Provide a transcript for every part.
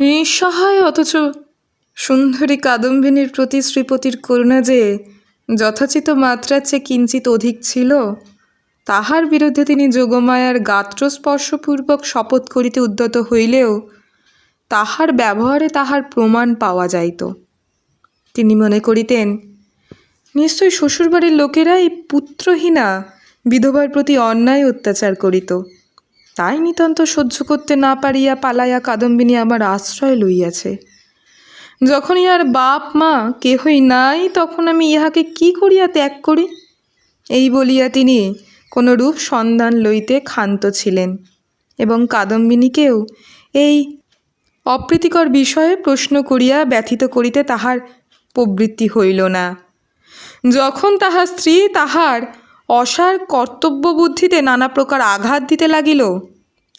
নিঃসহায় অথচ। সুন্দরী কাদম্বিনীর প্রতি শ্রীপতির করুণা যে যথাচিত মাত্রার চেয়ে কিঞ্চিত অধিক ছিল, তাহার বিরুদ্ধে তিনি যোগমায়ার গাত্রস্পর্শপূর্বক শপথ করিতে উদ্যত হইলেও তাহার ব্যবহারে তাহার প্রমাণ পাওয়া যাইত। তিনি মনে করিতেন, নিশ্চয় শ্বশুরবাড়ির লোকেরা এই পুত্রহীনা বিধবার প্রতি অন্যায় অত্যাচার করিত। তাই নিতান্ত সহ্য করতে না পারিয়া পালাইয়া কাদম্বিনী আমার আশ্রয় লইয়াছে। যখন ইহার বাপ, মা কেহই নাই, তখন আমি ইহাকে কি করিয়া ত্যাগ করি? এই বলিয়া তিনি কোনো রূপ সন্ধান লইতে ক্ষান্ত ছিলেন এবং কাদম্বিনীকেও এই অপ্রীতিকর বিষয়ে প্রশ্ন করিয়া ব্যথিত করিতে তাহার প্রবৃত্তি হইল না। যখন তাহার স্ত্রী তাহার অসার কর্তব্য বুদ্ধিতে নানা প্রকার আঘাত দিতে লাগিল।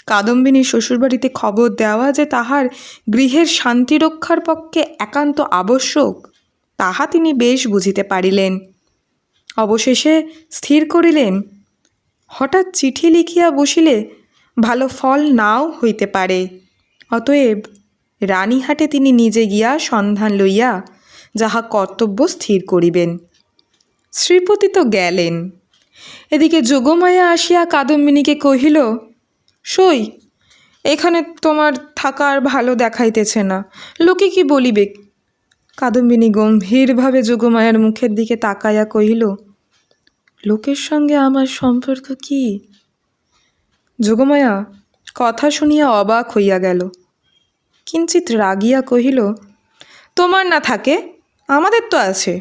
কাদম্বিনীর শ্বশুরবাড়িতে খবর দেওয়া যে তাহার গৃহের শান্তি রক্ষার পক্ষে একান্ত আবশ্যক, তাহা তিনি বেশ বুঝিতে পারিলেন। অবশেষে স্থির করিলেন, হঠাৎ চিঠি লিখিয়া বসিলে ভালো ফল নাও হইতে পারে। অতএব রানীহাটে তিনি নিজে গিয়া সন্ধান লইয়া যাহা কর্তব্য স্থির করিবেন। শ্রীপতি তো গেলেন। এদিকে যোগমায়া আসিয়া কাদম্বিনীকে কহিল, সই, এখানে তোমার থাকার ভালো দেখাইতেছে না। লোকে কি বলিবে? কাদম্বিনী গম্ভীরভাবে যোগমায়ার মুখের দিকে তাকাইয়া কহিল, লোকের সঙ্গে আমার সম্পর্ক কি? যোগমায়া কথা শুনিয়া অবাক হইয়া গেল। কিঞ্চিত রাগিয়া কহিল, তোমার না থাকে, আমাদের তো আছে।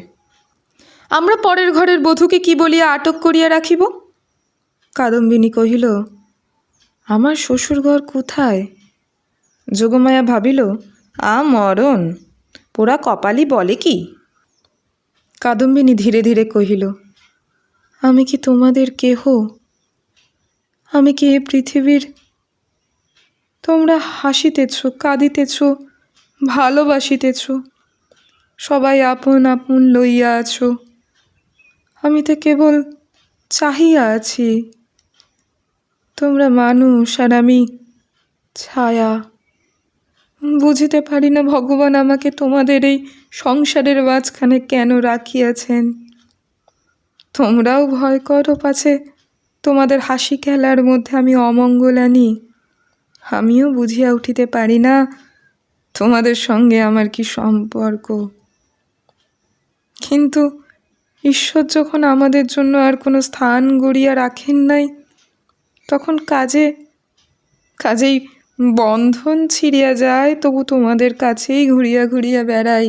আমরা পরের ঘরের বধূকে কি বলিয়া আটক করিয়া রাখিব? কাদম্বিনী কহিল, আমার শ্বশুরঘর কোথায়? যোগমায়া ভাবিল, আ মরণ, পোড়া কপালি বলে কি? কাদম্বিনী ধীরে ধীরে কহিল, আমি কি তোমাদের কেহ? আমি কি এ পৃথিবীর? তোমরা হাসিতেছ, কাঁদিতেছ, ভালোবাসিতেছ, সবাই আপন আপন লইয়া আছো। আমি তো কেবল চাহিয়া আছি। তোমরা মানুষ আর আমি ছায়া। বুঝিতে পারি না ভগবান আমাকে তোমাদের এই সংসারের মাঝখানে কেন রাখিয়াছেন। তোমরাও ভয় করো পাছে, তোমাদের হাসি খেলার মধ্যে আমি অমঙ্গল আনি। আমিও বুঝিয়া উঠিতে পারি না তোমাদের সঙ্গে আমার কি সম্পর্ক। কিন্তু ঈশ্বর যখন আমাদের জন্য আর কোনো স্থান গড়িয়া রাখেন নাই, তখন কাজে, কাজেই বন্ধন ছিঁড়িয়া যায়, তবু তোমাদের কাছেই ঘুরিয়া ঘুরিয়া বেড়াই।